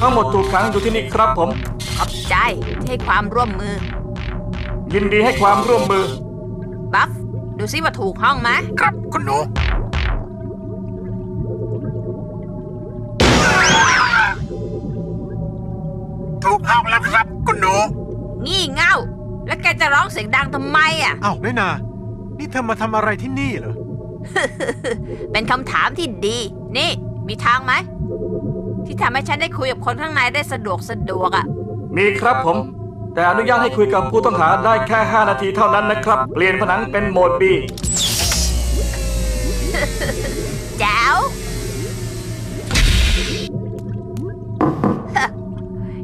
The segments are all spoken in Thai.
ทั้งหมดถูกขังอยู่ที่นี่ครับผม ขอบใจที่ให้ความร่วมมือ ยินดีให้ความร่วมมือ บัฟ ดูซิว่าถูกห้องไหมครับคุณหนู ถูกห้องแล้วครับ คุณหนู งี่เง่า แล้วแกจะร้องเสียงดังทำไมอะ อ้าวน้อยนา นี่เธอมาทำอะไรที่นี่เหรอ เป็นคำถามที่ดี นี่ มีทางไหม ที่ทำให้ฉันได้คุยกับคนข้างในได้สะดวกสะดวกอะ มีครับผม แต่อนุญาตให้คุยกับผู้ต้องหาได้แค่ 5 นาทีเท่านั้นนะครับ เปลี่ยนผนังเป็นโหมด B แจ๋ว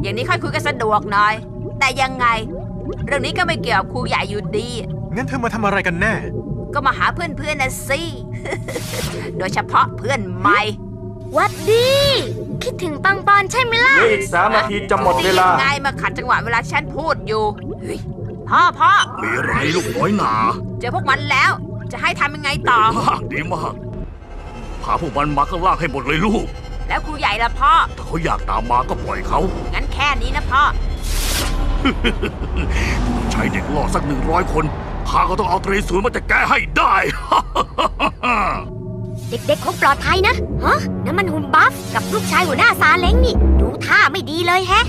อย่างนี้ค่อยคุยกันสะดวกหน่อย แต่ยังไง เรื่องนี้ก็ไม่เกี่ยวกับครูใหญ่อยู่ดี งั้นเธอมาทำอะไรกันแน่ ก็มาหาเพื่อนๆนะสิ โดยเฉพาะเพื่อนใหม่ วัดดี คิดถึงปังปอนใช่ไหมล่ะ เหลืออีก3นาทีจะหมดเวลายังไงมาขัดจังหวะเวลาฉันพูดอยู่เฮ้ยพ่อพ่อมีอะไรลูกน้อยหนาเจอพวกมันแล้ว จะให้ทำยังไงต่อ มากดีมากพาพวกมันมาข้างล่างให้หมดเลยลูก แล้วครูใหญ่ละพ่อ ถ้าเขาอยากตามมาก็ปล่อยเขา งั้นแค่นี้นะพ่อ ใช้เด็กล่อสักหนึ่งร้อยคน ข้าก็ต้องเอาตรีศูนย์มาจะแก้ให้ได้ เด็กๆคงปลอดภัยนะฮะนั่นมันหุ่นบัฟกับลูกชายหัวหน้าซาเล้งนี่ ดูท่าไม่ดีเลยแฮะ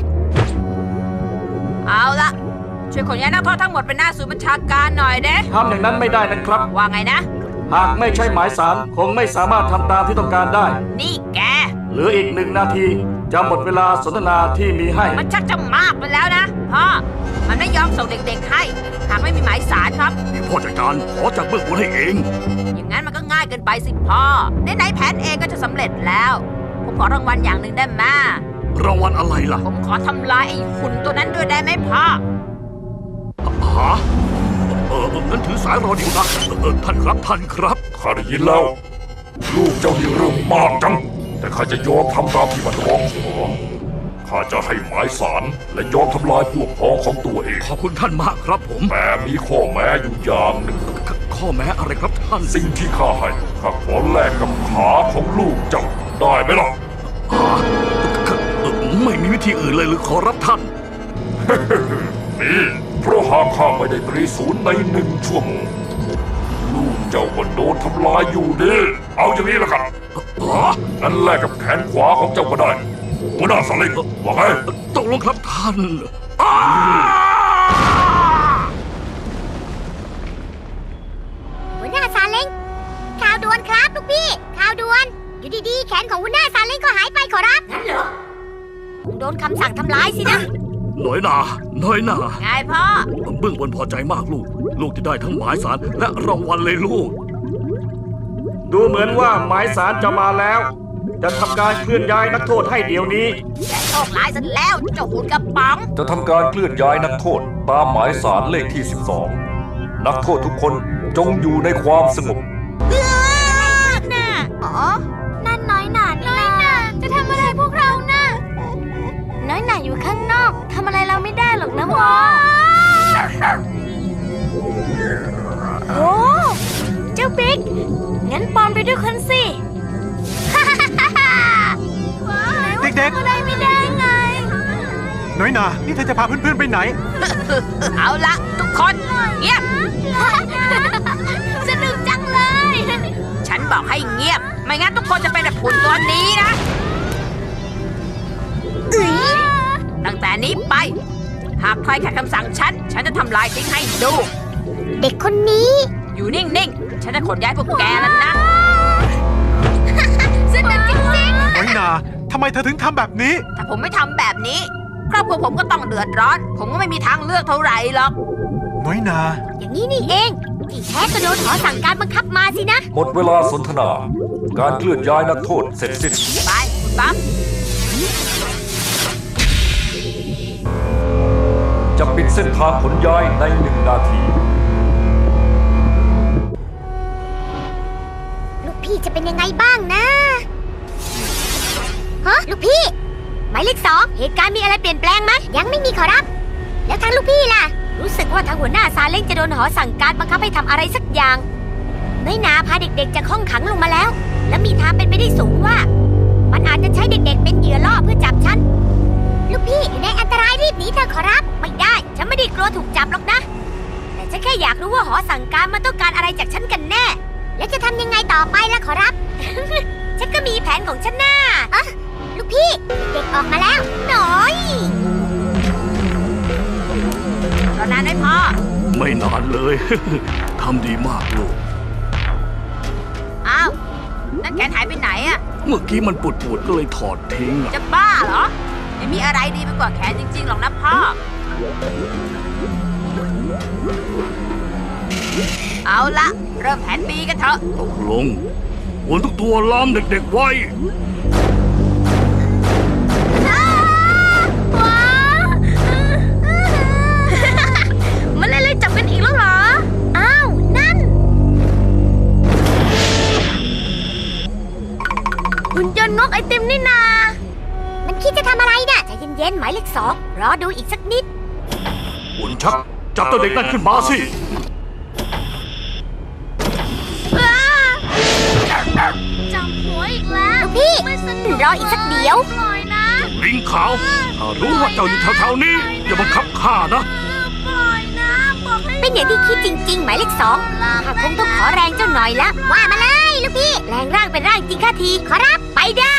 เอาละช่วยขนย้ายนักโทษทั้งหมดไปหน้าศูนย์บัญชาการหน่อยเด้ทำอย่างนั้นไม่ได้นะครับ ว่าไงนะ หากไม่ใช่หมายสารคงไม่สามารถทำตามที่ต้องการได้ นี่แกเหลืออีกหนึ่งนาทีจะหมดเวลาสนทนาที่มีให้ มันชักจะมากไปแล้วนะพ่อ มันไม่ยอมส่งเด็กๆให้ หากไม่มีหมายสารครับเดี๋ยวพ่อจัดการขอจากเบื้องบนให้เอง อย่างนั้นมันก็ง่ายเกินไปสิพ่อไหนๆแผนเองก็จะสำเร็จแล้ว ผมขอรางวัลอย่างหนึ่งได้ไหมรางวัลอะไรล่ะ ผมขอทำลายไอ้หุ่นตัวนั้นด้วยได้ไหมพ่อฮะเอองั้นถือสายรอเดี๋ยวนะเออท่านครับท่านครับข้าได้ยินแล้ว ลูกเจ้านี่เรื่องมากจัง แต่ข้าจะยอมทำตามที่มันร้องขอ ข้าจะให้หมายสารและยอมทำลายพวกพ้องของตัวเอง ขอบคุณท่านมากครับผม แต่มีข้อแม้อยู่อย่างหนึ่งขข้อแม้อะไรครับท่าน สิ่งที่ข้าให้ข้าขอแลกกับขาของลูกเจ้าได้ไหมล่ะฮะขเอ่อไม่มีวิธีอื่นเลยหรือขอรับท่าน นี่เพราะหากข้าไม่ได้ตรีศูนย์ในหนึ่งชั่วโมงลูกเจ้าก็โดนทำลายอยู่ดี เอาอย่างนี้ละกันฮะนั้นแลกกับแขนขวาของเจ้าก็ได้ หัวหน้าสลิงว่าไงตกลงครับท่านอ้าหัวหน้าซาเล้งข่าวด่วนครับลูกพี่ข่าวด่วน อยู่ดีๆ แขนของหัวหน้าซาเล้งก็หายไปขอรับนั่นเหรอคงโดนคำสั่งทำร้ายสินะน้อยหนาน้อยหนาไงพ่อเบื้องบนพอใจมากลูก ลูกที่ได้ทั้งหมายสารและรางวัลเลยลูก ดูเหมือนว่าหมายสารจะมาแล้ว จะทำการเคลื่อนย้ายนักโทษให้เดี๋ยวนี้ แกโชคร้ายซะแล้วเจ้าหุ่นกระป๋องจะทำการเคลื่อนย้ายนักโทษ ตามหมายสารเลขที่ 12 นักโทษทุกคนจงอยู่ในความสงบ เธอจะพาเพื่อนๆไปไหน เอาละทุกคนเงียบ สนุกจังเลย ฉันบอกให้เงียบ ไม่งั้นทุกคนจะเป็นแบบหุ่นตัวนี้นะ ตั้งแต่นี้ไป หากใครขัดคำสั่งฉัน ฉันจะทำลายทิ้งให้ดู เด็กคนนี้ อยู่นิ่งๆ ฉันจะขนย้ายพวกแกแล้วนะ สนุกจริงน้อยนาทำไมเธอถึงทำแบบนี้ถ้าผมไม่ทำแบบนี้ค รอบครัวผมก็ต้องเดือดร้อน ผมก็ไม่มีทางเลือกเท่าไหร่หรอก น้อยนาๆอย่างนี้นี่เองที่แท้ก็โดนขอสั่งการบังคับมาสินะ หมดเวลาสนทนา การเคลื่อนย้ายนักโทษเสร็จสิ้น ไปคุณปั๊บจะปิดเส้นทางขนย้ายในหนึ่งนาที ลูกพี่จะเป็นยังไงบ้างนะ ฮะ ลูกพี่ห มายเลขสองเหตุการณ์มีอะไรเปลี่ยนแปลงไหมยังไม่มีขอรับ แล้วทางลูกพี่ล่ะ รู้สึกว่าทางหัวหน้าซาเล้งจะโดนหอสั่งการบังคับให้ทำอะไรสักอย่างน้อยนาพาเด็กๆจากห้องขังลงมาแล้ว และมีทางเป็นไปได้สูงว่า มันอาจจะใช้เด็กๆ เป็นเหยื่อล่อเพื่อจับฉัน ลูกพี่อยู่ในอันตรายรีบหนีเถอะขอรับ ไม่ได้ ฉันไม่ได้กลัวถูกจับหรอกนะ แต่ฉันแค่อยากรู้ว่าหอสั่งการมันต้องการอะไรจากฉันกันแน่ แล้วจะทำยังไงต่อไปล่ะขอรับ ฉันก็มีแผนของฉันนะ ไม่นานเลย ทำดีมากลูก อ้าว นั่นแขนหายไปไหนอะเมื่อกี้มันปวดปวดๆก็เลยถอดทิ้งอะจะบ้าเหรอ ไม่มีอะไรดีไปกว่าแขนจริงๆหรอกนะพ่อ เอาละเริ่มแผนบีกันเถอะ ตกลงวนทุกตัวล้อมเด็กๆไว้ นี่นา มันคิดจะทำอะไรน่ะใจเย็นๆหมายเลขสองรอดูอีกสักนิดหุ่นชัก จับตัวเด็กนั่นขึ้นมาสิ จับหัวอีกแล้วพี่รออีกสักเดี๋ยว ปล่อยนะลิงขาวถ้ารู้ว่าเจ้าอยู่แถวๆนี้ อย่าบังคับข้านะ ปล่อยนะบอกให้เป็นอย่างที่คิดจริง ๆ หมายเลขสองข้าคงต้องขอแรงเจ้าหน่อยละว่ามาเลยลูกพี่ แรงร่างเป็นร่างจริงข้าทีขอรับไปได้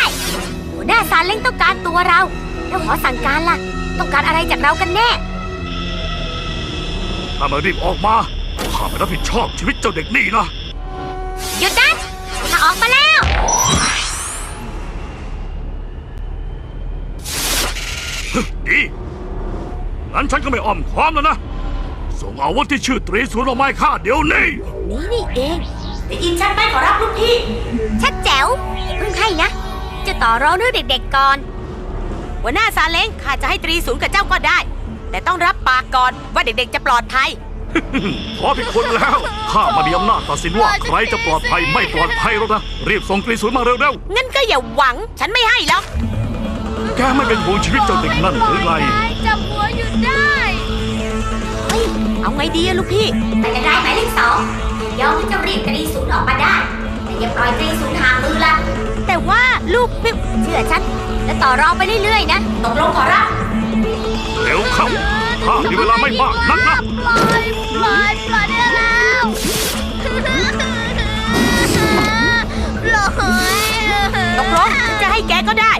หัวหน้าซาเล้งต้องการตัวเรา แล้วขอสั่งการล่ะ ต้องการอะไรจากเรากันแน่ ถ้าไมารีบออกมาข้าไม่รับผิดชอบชีวิตเจ้าเด็กนี่นะ หยุดนะถ้าออกมาแล้ว ดีงั้นฉันก็ไม่อ้อมความแล้วนะ ส่งอาวุธที่ชื่อตรีศูนย์ออกมาให้ข้าเดี๋ยวนี้ นี่นี่เองได้ยินชัดไหมขอรับลูกพี่ชัดแจ๋วอย่าเพิ่งให้นะจะ ต่อรองเรื่องเด็กๆก่อนหัวหน้าซาเล้งข้าจะให้ตรีศูนย์กับเจ้าก็ได้ แต่ต้องรับปากก่อนว่าเด็กๆจะปลอดภัยพอผิดคนแล้วข้ามามีอำนาจตัดสินว่าใครจะปลอดภัยไม่ปลอดภัยแล้วนะรีบส่งตรีศูนย์มาเร็วงั้นก็อย่าหวังฉันไม่ให้หรอกๆแกไม่เป็นห่วงชีวิตเจ้าเด็กนั่นหรือไงจับหัวหยุดได้เฮ้ยเอาไงดีอะลูกพี่แต่จะได้หมายเลขสองยอมให้เจ้ารีบตรีศูนย์ออกมาได้แต่อย่าปล่อยตรีศูนย์ห่างมือละแต่ว่า ลูกพี่เชื่อฉัน และต่อรองไปเรื่อยๆ นะตกลงขอรับเร็วเข้าข้ามีเวลาไม่มากนักนะปล่อยปล่อยปล่อยได้แล้วปล่อยตกลงจะให้แกก็ได้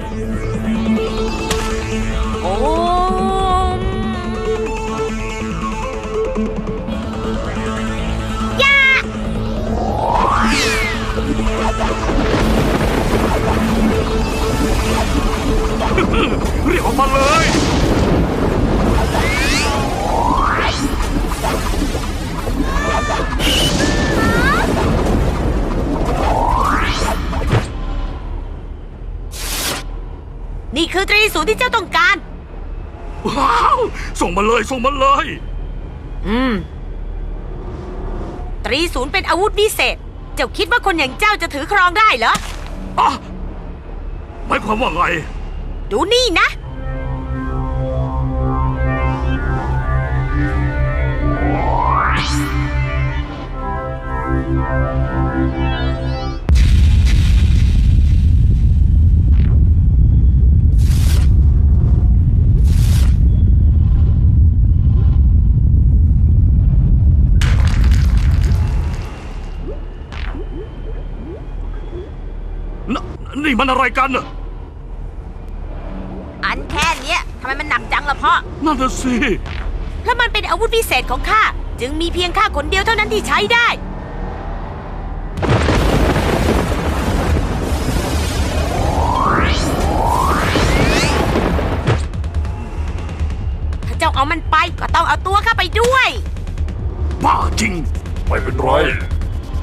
คือตรีศูนย์ที่เจ้าต้องการ ว้าว ส่งมาเลยส่งมาเลย อืม ตรีศูนย์เป็นอาวุธวิเศษ เจ้าคิดว่าคนอย่างเจ้าจะถือครองได้เหรออะหมายความว่าไง ดูนี่นะ มันอะไรกันน่ะอันแค่เนี้ยทำไมมันหนักจังล่ะพ่อ นั่นน่ะสิเพราะมันเป็นอาวุธพิเศษของข้า จึงมีเพียงข้าคนเดียวเท่านั้นที่ใช้ได้ ถ้าเจ้าเอามันไปก็ต้องเอาตัวข้าไปด้วย บ้าจริง ไม่เป็นไร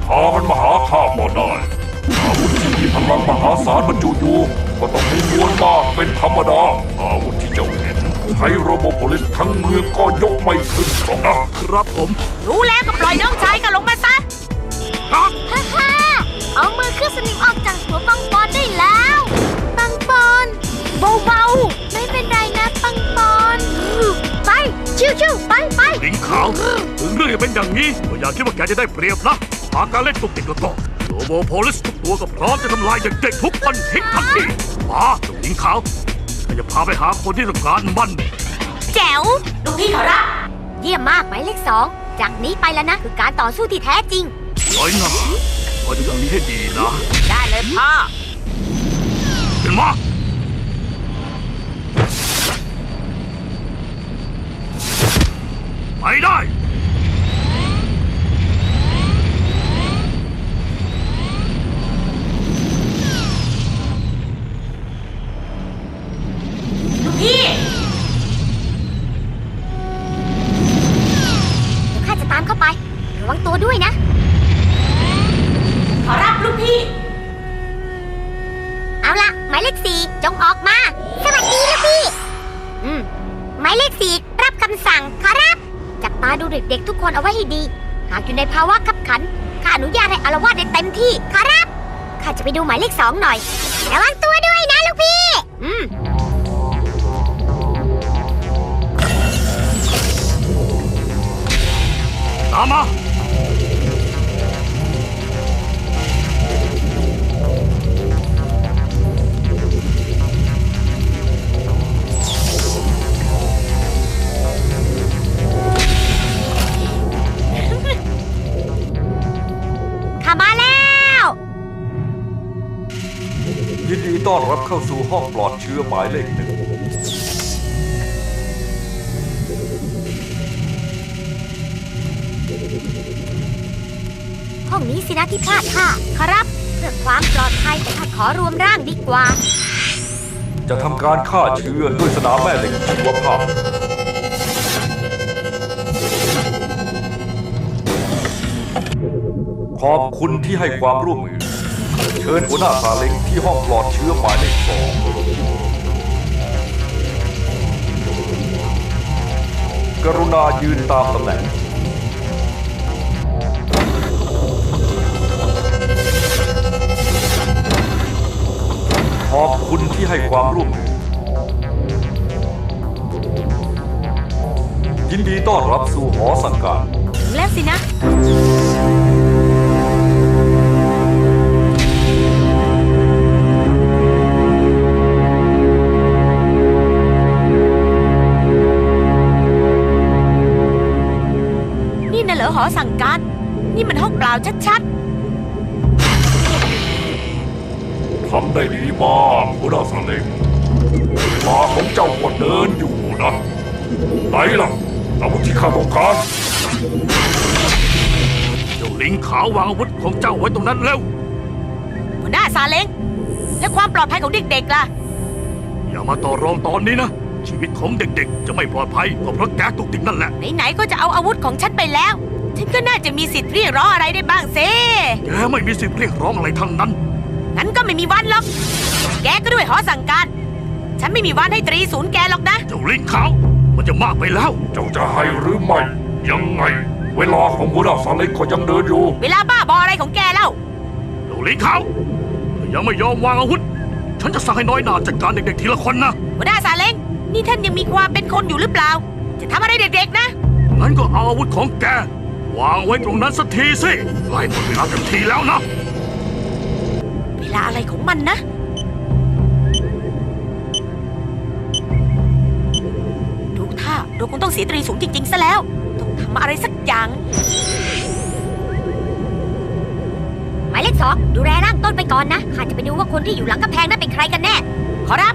พามันมาหาข้าพอได้ อาวุธที่มีพลังมหาศาลบรรจุอยู่ก็ต้องมีมวลมากเป็นธรรมดา อาวุธที่เจ้าเห็นใช้โรโบโพลิสทั้งเมืองก็ยกไม่ขึ้นหรอกนะครับผม รู้แล้วก็ปล่อยน้องชายข้าลงมาซะครับฮ่าฮ่าเอามือขึ้นสนิมออกจากหัวปังปอนได้แล้วปังปอนเบาๆไม่เป็นไรนะปังปอนไปชิวๆไปไปลิงขาว ถึงเรื่องจะเป็นอย่างนี้ก็อย่าคิดว่าแกจะได้เปรียบนะหหาการเล่นตุกติกแล้วก็ โลโบโพลิสทุกตัวก็พร้อมจะทำลายเด็กๆทุกคนทิ้งทันทีมาเจ้าหญิงขาวข้าจะพาไปหาคนที่ต้องการมัน แจ๋วลูกพี่ขอรับ เยี่ยมมากหมายเลขสอง จากนี้ไปแล้วนะ คือการต่อสู้ที่แท้จริงน้อยหนาคอยดูทางนี้ให้ดีนะ ได้เลยพ่อขึ้นมาไปได้ ลูกพี่ เดี๋ยวข้าจะตามเข้าไป ระ วังตัวด้วยนะ ขอรับลูกพี่ เอาละหมายเลขสี่จงออกมา สวัสดีลูกพี่ อืม หมายเลขสี่รับคำสั่งขอรับ จับตาดูเด็กๆทุกคนเอาไว้ให้ดี หากอยู่ในภาวะขับขัน ข้าอนุญาตให้อารวาสได้เต็มที่ขอรับ ข้าจะไปดูหมายเลขสองหน่อย ระวังตัวด้วยนะลูกพี่ อืมตามมาข้า ห้องปลอดเชื้อหมายเลขหนึ่งห้องนี้สินะที่พลาดท่าขอรับเพื่อความปลอดภัยข้าขอรวมร่างดีกว่า จะทำการฆ่าเชื้อด้วยสนามแม่เหล็กชีวภาพขอบคุณที่ให้ความร่วมมือ เชิญหัวหน้าซาเล้งที่ห้องปลอดเชื้อหมายเลขสองกรุณายืนตามตำแหน่งขอบคุณที่ให้ความร่วมมือยินดีต้อนรับสู่หอสังการแล้วสินะ นี่มันห้องเปล่าชัดทำได้ดีมากหัวหน้าสั่งเล้งเวลาของเจ้าก็เดินอยู่นะไหนล่ะอาวุธที่ข้าต้องการเจ้าลิงขาววางอาวุธของเจ้าไว้ตรงนั้นเร็วๆหัวหน้าซาเล้งและความปลอดภัยของเด็กๆล่ะ อย่ามาต่อรองตอนนี้นะ ชีวิตของเด็กๆ จะไม่ปลอดภัยก็เพราะแกตุกติกนั่นแหละ ไหนๆก็จะเอาอาวุธของฉันไปแล้ว ฉันก็น่าจะมีสิทธิ์เรียกร้องอะไรได้บ้างเซแกไม่มีสิทธิ์เรียกร้องอะไรทั้งนั้น งั้นก็ไม่มีวันหรอก แกก็ด้วยหอสั่งการ ฉันไม่มีวันให้ตรีศูนย์แกหรอกนะ เจ้าลิงขาวมันจะมากไปแล้ว เจ้าจะให้หรือไม่ ยังไง เวลาของหัวหน้าสั่งเล้งก็ยังเดินอยู่ เวลาบ้าบออะไรของแกเล่า เจ้าลิงขาวถ้ายังไม่ยอมวางอาวุธ ฉันจะสั่งให้น้อยหนาจัดการเด็กๆทีละคนนะหัวหน้าซาเล้งนี่ท่านยังมีความเป็นคนอยู่หรือเปล่า จะทำอะไรเด็กๆนะ งั้นก็เอาอาวุธของแก วางไว้ตรงนั้นสักทีสิไล่หมดเวลาเต็มทีแล้วนะ เวลาอะไรของมันนะ ดูท่าเราคงต้องเสียตรีสูงจริง ๆ ซะแล้ว ต้องทำอะไรสักอย่าง หมายเลขสองดูแลร่างต้นไปก่อนนะข้าจะไปดูว่าคนที่อยู่หลังกำแพงนั้นเป็นใครกันแน่ ขอรับ